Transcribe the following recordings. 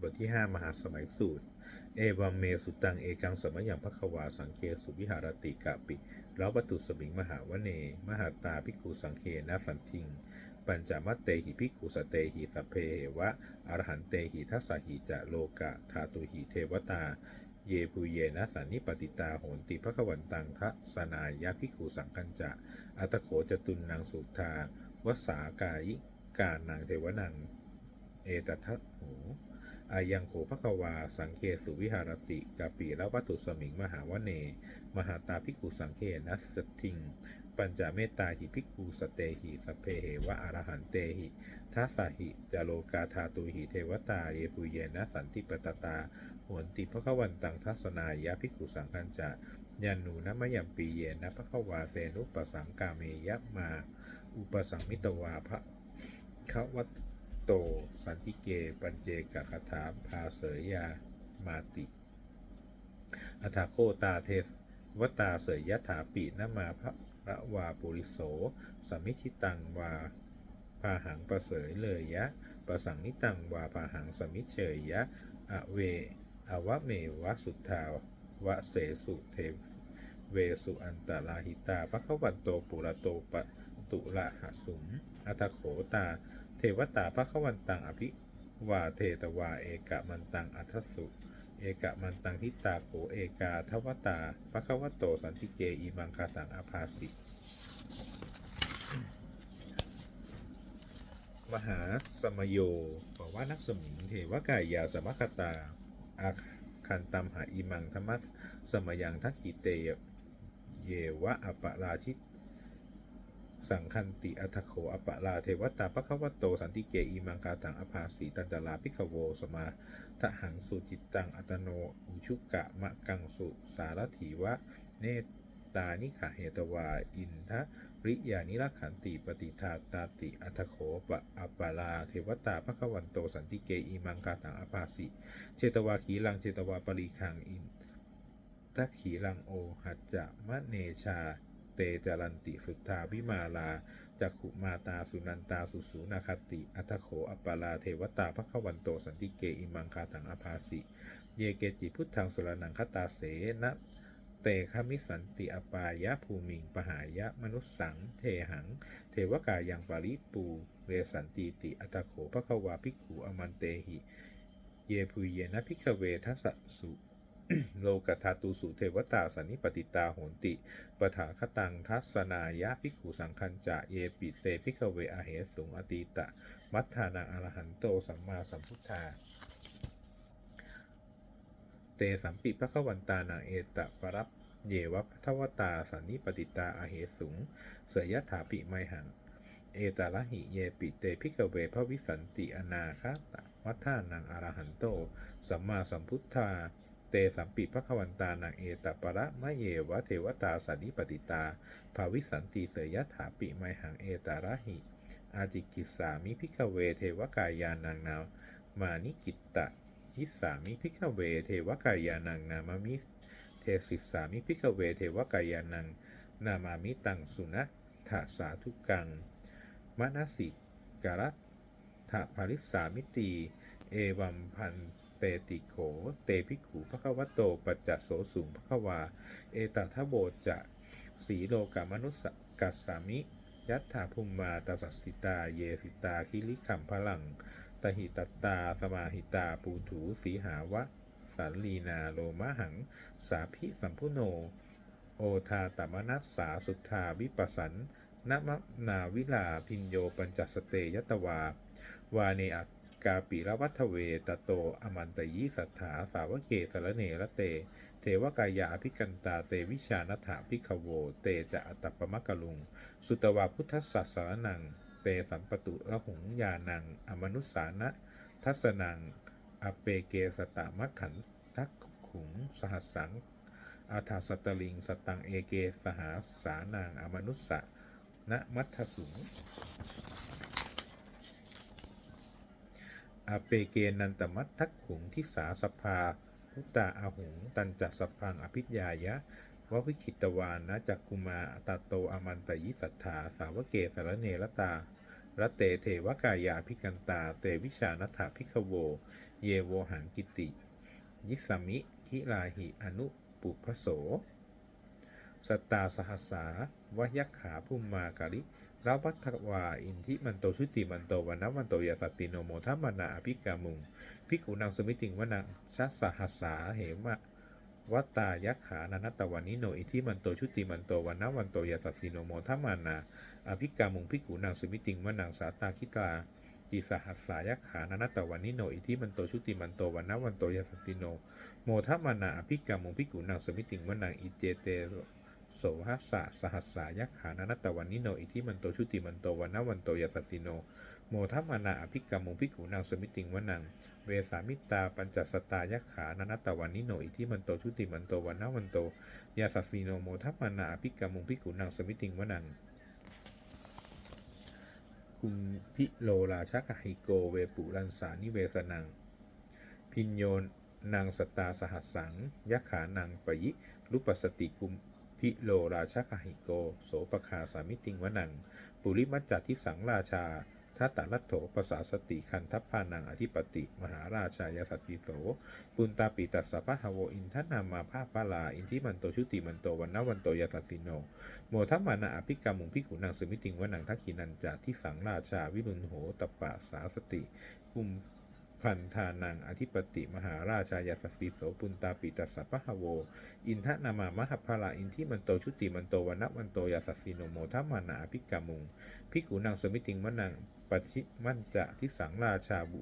บทที่ 5 มหาสมัยสูตร เอวัมเมสุตังเอกังสมัยอยังพระควาสังเกสุวิหารติกะปิแล้ววัตุสมิงมหาวเน มหาตาภิกขุสังเคนะสันทิง ปัญจมัตเตหิภิกขุสเตหิสเพเหวะอรหันเตหิทัสสหิจะโลกะธาตุหิเทวตาเยปุเยนะสันนิปติตาโหนติพระขวันตังทะสนายะภิกุสังคัญจะอัตโขจตุนนางสุธาวสากายิกานางเทวนัง เอตทัตโห อายังโขภควา สังเคสุวิหารติกาปีและวัตถุสมิง มหาวเน มหาตาภิกุสังเคนัสทิง ปัญจเมตตาหิภิกุสเตหิสเพเหวะอรหันเตหิทัสสหิจโลกาธาตุหิเทวตาเยปุเยนะสันติปตตาโหนติพระขวันตังทัศนายะภิกุสังคัญจะยันหนูนะมะยัมปีเยนะพระขวาเตนุปสังกาเมยะมา อุปสังมิตวาพระขวัต โต สันติเก ปัญเจกะคาถาภาเสยยามาติอัฏฐโคตาเทสวตาเสยยถาปินมาพระระวาปุริโสสมิชิตังวาพาหังประเสยเลยยะประสังนิตังวาพาหังสมิเชยยะ อเว อวะเมวะสุทธาวะเสสุเทเวสุอันตราหิตาพระขวันโตปุระโตปะตุละหสุมอัตโขตา เทวตาพระขวันตังอภิวาเทตวาเอกะมันตังอัทสุ เอกะมันตังทิตาโขเอกาทวตาพระควโตสันติเกอีมังคาตังอภาสิมหาสมโยบอกว่านักสมิงเทวกายาสมคตาอาคันตัมหาอิมังธรรมสสมยังทักขิเตเยวะอปปะราชิต สังคันติอัตโขอปปะลาเทวตาปะคะวะโตสันติเกอีมังกาตังอภาสีตันจลาพิขโวสมาทหังสุจิตตังอัตโนอุชุกะมะกังสุสารถีวะเนตานิขะเหตวาอินทะริยานิรขันติปฏิทาตาติอัตโขปะอัปปะลาเทวตาปะควันโตสันติเกอีมังกาตังอภาสีเชตวาขีลังเชตวาปริคังอินทักขีลังโอหัจจะมะเนชา ตจารันติสุทธาวิมาลาจักขุมาตาสุนันตาสุสูนาคติอัทโขอัปปาลาเทวตาพระขวันโตสันติเกอิมังคาตังอภาสิ เยเกจิพุทธังสุรนังคตาเสนะเตคามิสันติอปายะภูมิงปหายะมนุสสัง เทหัง เทวกายังปาริปู เรสันติติอัตโขพระควาภิกขุอมันเตหิ เยภูเยนะพิกเวทัสสุ โลกธาตุสุเทวตาสันนิปติตาโหนติปถาคตังทัศนายะภิกขุสังคัญจะเยปิเตภิกเวอาเหสุงอตีตะ มัทธานังอรหันโตสัมมาสัมพุทธาเตสัมปิพระขวันตานังเอตะปรับเยวะทวตาสันนิปติตาอาเหสุง เสยถาปิไมหัง เอตาละหิเยปิเตภิกเวพระวิสันติอนาคตะมัทธานังอรหันโต สัมมาสัมพุทธา เตสัมปิพระควันตานังเอตปะระมะเยวะเทวตาสันนิปติตา ภาวิสันติเสยยถาปิไมหังเอตาระหิ อาจิกิสามิพิกเวเทวกายานังนามานิกิตตะยิสามิพิกเวเทวกายานังนามามิเทศิสามิพิกเวเทวกายานัง นามามิตังสุนะถาสาธุกังมนสิการัตถาภาริสามิตี เอวัมพัน เตติโข เตภิกขุพระควโต ปัจจโสสุงพระควา เอตัทโบจะสีโลกามนุสกัสสามิ ยัตถาภูมิมาตาสัสสิตา เยสิตา คิริขัมพลัง ตหิตตา สมาหิตา ปูถูสีหาวะสันลีนาโลมะหัง สาพิสัมพุโน โอทาตมนัสสาสุทธาวิปัสสันนมนาวิลาพินโยปัญจสเตยตวา วาเนอัก กาปิรวัตเวตโต อมันตยิสัทธาสาวกเกสรเนระเต เทวกายาภิกันตาเตวิชานถาพิขโว เตจะอัตตปมะกะลุง สุตวาพุทธสัสรนัง เตสัมปตุระหุงยานัง อมนุสานะทัสนัง อเปเกสตามะขันทักขุงสหัสสังอาทาสตลิง สตังเอเกสหาสานางอมนุสสะนะมัทธสุง อาเปเกนันตมัตทักขุงทิสาสภา พุตตาอาหุง ตันจัสพังอภิญญายะวะวิคิตวานนะจักคุมาอตตโตอมันตยิสัทธา สาวกเกสรเนรตาระเตเทวกายาพิกันตา เตวิชานัถาพิกโว เยโวหังกิติ ยิสมิคิลาหิอนุปุพโสสตาสหัสสาวยักขาภูมมากาลิ ราวัตวาอินทิมันโตชุติมันโตวันนวันโตยาสตติโนโมทัมมานาอภิกามุงพิกุนางสมิติงวนังชัสหัสสาเหมะวัตตายักขานันตวันนิโนอิทิมันโตชุติมันโตวันนวันโตยาสตติโนโมทัมมานาอภิกามุงพิกุนางสมิติงวนังสาตาคิตาติสหัสสายักขานันตวันนิโนอิทิมันโตชุติมันโตวันนวันโตยาสตติโนโมทัมมานาอภิกามุงพิกุนางสมิติงวนังอิเจเต โสหัสสะสหัสสายักขานันตวันนิโนอิทิมันโตชุติมันโตวันนวันโตยาสสิโน โมทัมมานาอภิกรรมุงพิกุนางสมิติงวนัง เวสามิตาปัญจสตายักขานันตวันนิโนอิทิมันโตชุติมันโตวันนวันโตยาสสิโนโมทัมมานาอภิกรรมุงพิกุนางสมิติงวนังกุมพิโลราชกหิโกเวปุรันสานิเวสนัง พินโยนางสตาสหัสสังยักขานางปยิรุปสติกุม พิโลราชกหิโก โสปคาสามิติงวนัง ปุริมัจจทิสังราชาทัตตลัตโถปสาสติคันทัพพานังอธิปติ มหาราชายสัสสิโส ปุณตาปิตัสสะพะหะโวอินทนามาภาปาลา อินทิมันโตชุติมันโตวันนวันโตยสัสสิโน โมทัมมานาอภิกรรมุงพิกุนังสมิติงวนังทักขินันจาที่สังราชาวิรุณโหตปะสาสติกุม พันธานังอธิปติมหาราชายาสสสีโสปุณตาปิตัสสะพะหะโว อินทนามามหพลาอินทิมันโตชุติมันโตวันนวันโตยาสัสสีโนโมทัมานาอภิกรรมุงพิกุนังสมิติงวนังปชิมันจะที่สังราชาบุ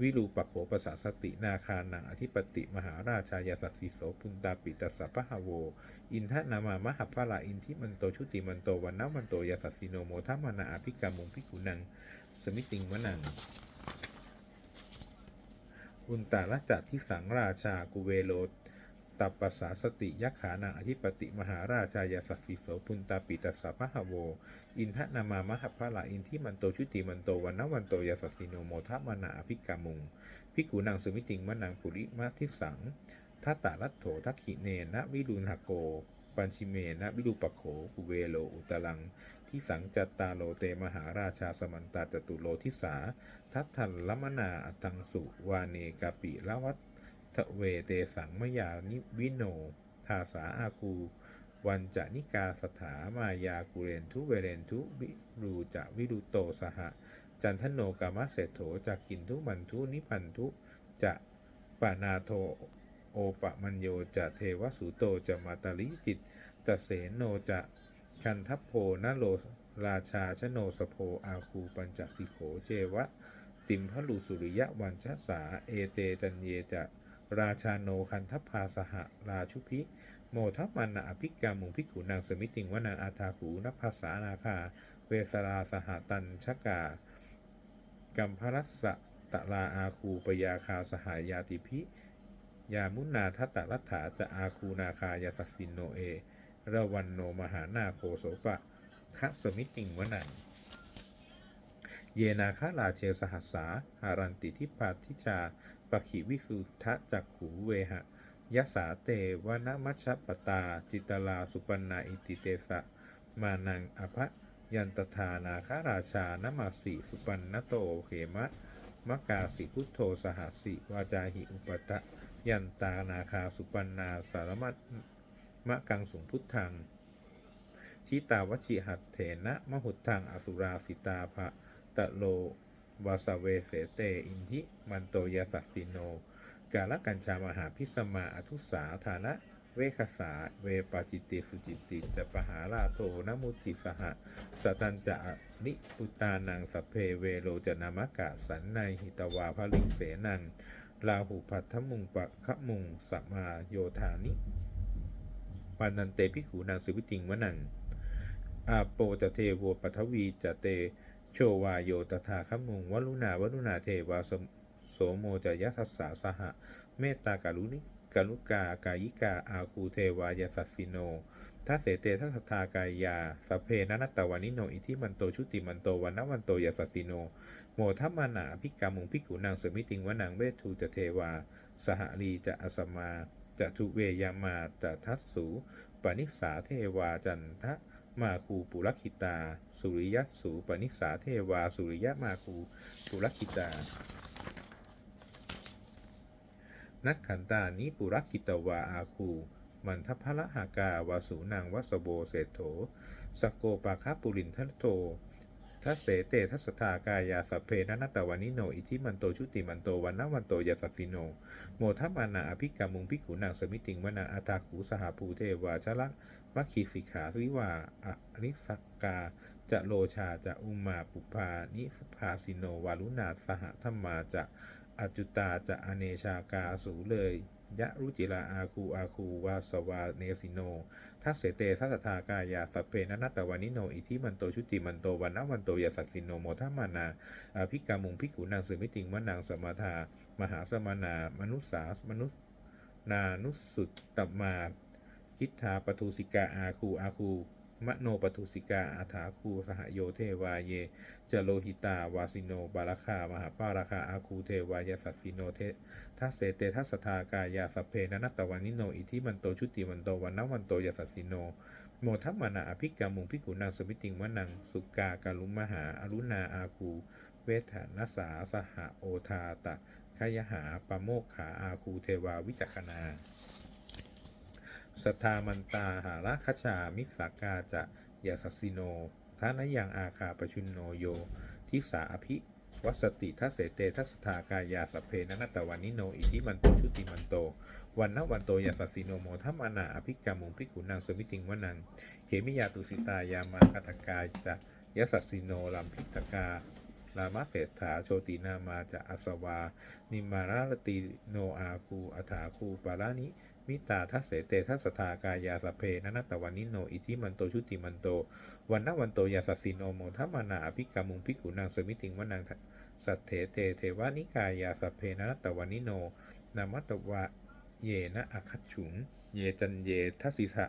วิรูปโขปสาสตินาคานังอธิปติมหาราชายาสัสสีโสปุณตาปิตัสสะพะหะโว อินทนามามหพลาอินทิมันโตชุติมันโตวันนวันโตยาสัสสีโนโมทัมานาอภิกรรมุงพิกุนังสมิติงวนัง อุนตาลจัตที่สังราชากุเวโลตับปปสสาสติยักขานังอธิปติมหาราชายาสัสสิโสปุณตาปิตัสสะพะหโว อินทนามามหพลาอินที่มันโตชุติมันโตวันนวันโตยาสัสสิโนโมทัมนาอภิกามุงพิกุนังสุมิติงมนังปุริมาทิสังทัตตาลัตโถทักขิเนนะวิรุณหโก ปัญชิเมนะวิรุปโขกุเวโลอุตลัง ที่สังจัตตาโลเตมหาราชาสมันตาจตุโลทิสา ทัตทันลมนาอตังสุวาเนกาปิละวัตทเวเตสังมยานิวิโน ทาสาอาคู วันจะนิกาสถามายากุเรนทุเวเรนทุวิรูจะวิรุโตสหจันทโนกามะเศรษโถจากกินทุมันทุนิพันทุจะปานาโท โอปะมัญโยจะเทวสุโตจะมาตาลิจิตจะเสนโนจะคันทัพโพนโลราชาชโนสโพอาคูปัญจสิโขเจวะ ติมพลุสุริยะวันชะสาเอเตตันเยจะราชาโนคันทัพพาสหราชุพิ โมทัพมันนาอภิกามุงพิกขุนางสมิติงวนางอาทาหูนภาษานาคา เวสราสหตันชกา กัมพรัสสะตะลาอาคูปยาคาสหายาติพิ ยามุนาทัตตรัฐาจะอาคูนาคายาสสสินโนเอระวันโนมหานาโคโสปะคะสมิติงวนังเยนาคาราเชสหัสสาหารันติทิปาทิชาปะขิวิสุทะจักขูเวหะยะสาเตวนมัชปตา จิตลาสุปันนาอิติเตสะ มานังอภะยันตทานาคาราชานมาสีสุปันนโตเขมะมะกาสิพุทโธสหัสสิวาจาหิอุปตะ ยันตานาคาสุปันนาสารมัตมะกังสุงพุทธังทิตาวชิหัตเถนะมหุทังอสุราสิตาภะตะโลวาสเวเสเตอินทิมันโตยาสัสสิโน กาลกัญชามหาพิสมาอทุสาฐานะเวคสาเวปาจิตติสุจิตติจะปหาราโทนมุติสหะสตันจะนิปุตานังสเพเวโรจนามกะสันในหิตวาภลิงเสนัง ลาหุพัทธมุงปะขะมุงสัมาโยธานิปานันเตพิขูนางสิวิจิงวนังอาโปจะเทโวปัทวีจะเตโชวาโยตถาคมุงวลุนาวลุนาเทวาสโสโมจะยัสสสาสหะ เมตตาการุณิ กาลุกากายิกา อาคูเทวายาสัสสิโนทัเสเตทัสทากายาสเพนนันตตวานิโน อิทิมันโต ชุติมันโตวันนวันโตยาสัสิโน โมทัมมานาภิกามุงพิกุนางสมิติงวนางเวทูจะเทวา สหรีจะอสมา จะทุเวยามาจะทัสสูปนิสาเทวาจันทะมาคูปุรคิตา สุริยสูปนิสาเทวา สุริยะมาคูปุรคิตา นักขันตานิปุรคิตวาอาคู มันทพละหากาวาสูนางวัสโบเศโถสโกปาคาปุรินทัตโตทัสเสเตทัสสทากายาสัพเพนันตวานิโน อิทิมันโตชุติมันโตวันนวันโตยาสัสิโน โมทัมมานาอภิกามุงพิกุนางสมิติงวนาอาตาคูสหภูเทวาชละมัคคีสิกขาสิวาอนิสกา จะโลชาจะอุมาปุพานิสภาสิโนวารุณาสหธรรมาจะ อจุตาจะอเนชากาสูเลย ยะรุจิลาอาคูอาคูวาสวาเนสิโน ทัสเสเตทัสสทากายาสเพนันตวานิโน อิทิมันโตชุติมันโตวันนวันโตยาสัสสิโนโมทัมานาอภิกามุงพิกุนางสมิติงวานางสมาธา มหาสมานามนุสามนุษนานุสุตตมาคิทธาปทุสิกาอาคูอาคู มโนปทุสิกาอาถาคูสหโยเทวาเยจโลหิตาวาสิโน บาลคามหาปาราคาอาคูเทวายาสัสสิโนเททัสเสเตทัสทากายาสเพนนัตตวานิโนอิทิมันโตชุติมันโตวันนวันโตยาสัสสิโน โมทัมมานาอภิกามุงพิกุนางสมิติงวนังสุกากาลุมหาอรุณาอาคูเวทนาสาสหโอทาตะขยหาปโมกขาอาคูเทวาวิจักขณา สทธามันตาหาราคชามิสากาจะยาสัสิโนทานยังอาคาปชุนโนโย ทิสาอภิวัสติทัสเสเตทัสทากายาสเพนันตวานิโนอิทิมันโตชุติมันโต วันนวันโตยาสัสิโนโมทัมมานาอภิกามุงพิกุนางสมิติงวนังเขมิยาตุสิตายามาคตกายจะยสัสสิโนลัมพิตกา รามเศรษฐาโชตินามาจะอสวา นิมารารติโนอาคูอัฐาคูปารานิมิตาทัสเสเตทัสสทากายาสเพนันตวานิโน อิทิมันโตชุติมันโต วันนวันโตยาสัสสิโนโมทัมานาอภิกามุงพิกุนางสมิติงวนังสัตเถเตเทวานิกายาสเพนันตวานิโน นามัตวะเยนะอาคัจฉุง เยจันเยทัสสิทะ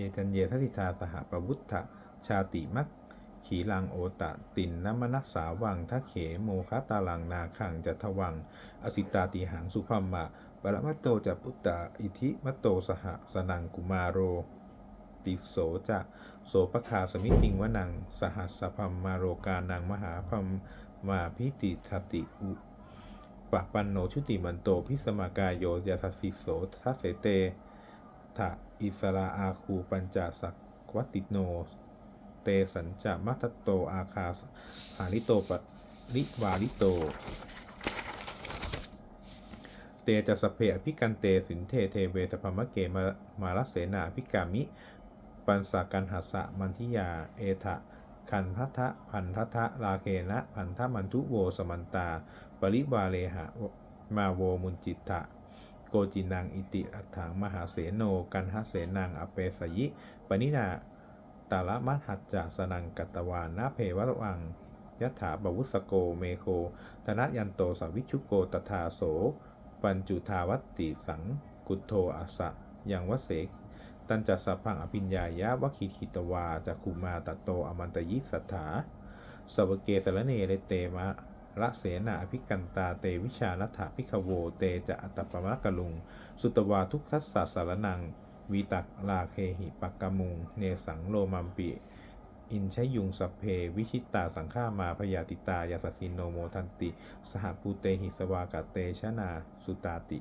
เยจันเยทัิทาสหปวุฒะชาติมักขีลังโอตะตินนมนัสสาวังทะเขโมคตาลังนาขังจัทวัง อสิตาติหังสุพมะปรมัตโตจะพุตตาอิทิมัตโตสหสนังกุมารโร ติโสจะโสปคาสมิติงวนัง สหัสพัมมาโรกานังมหาพัมมาพิติทติอุปปันโนชุติมันโตพิสมากายโยยาสสิโสทัสเสเตทะ อิสราอาคูปัญจสักวัติโน เตสัญจามัตโตอาคาหาลิโตปริวาลิโต เตจะสเพอภิกันเตสินเทเทเวสพมะเกมามาลเสนาภิกามิ ปันสากันหัสะมันทิยา เอทะคันทัทะพันทัทะลาเคนะพันทมันทุโวสมันตา ปริวาเลหะมาโวมุนจิตตะ โกจินังอิติอัฏฐังมหาเสโน กันหเสนังอเปสยิ ปนินาตาละมัหัจจาสนังกัตตวานาเพวะวังยถาบวุสโกเมโคธนยันโตสวิชุโกตถาโส ปัญจุทาวัตติสังกุโทอาสะยังวเสกตันจัสสะพังอภิญญายะวะคิคิตวาจักคุมาตโตอมันตยิสัทธาสวเกสรเนเลเตมะ ละเสนาอภิกันตาเตวิชานัฐาพิขโวเตจะอัตตปมะกะลุง สุตวาทุกทัสสะสารนัง วีตักลาเคหิปักกมุง เนสังโลมัมปิ อินชยุงสเพ วิชิตาสังฆามาพยาติตายาสสสินโนโมทันติ สหปูเตหิสวากาเตชนา สุตาติ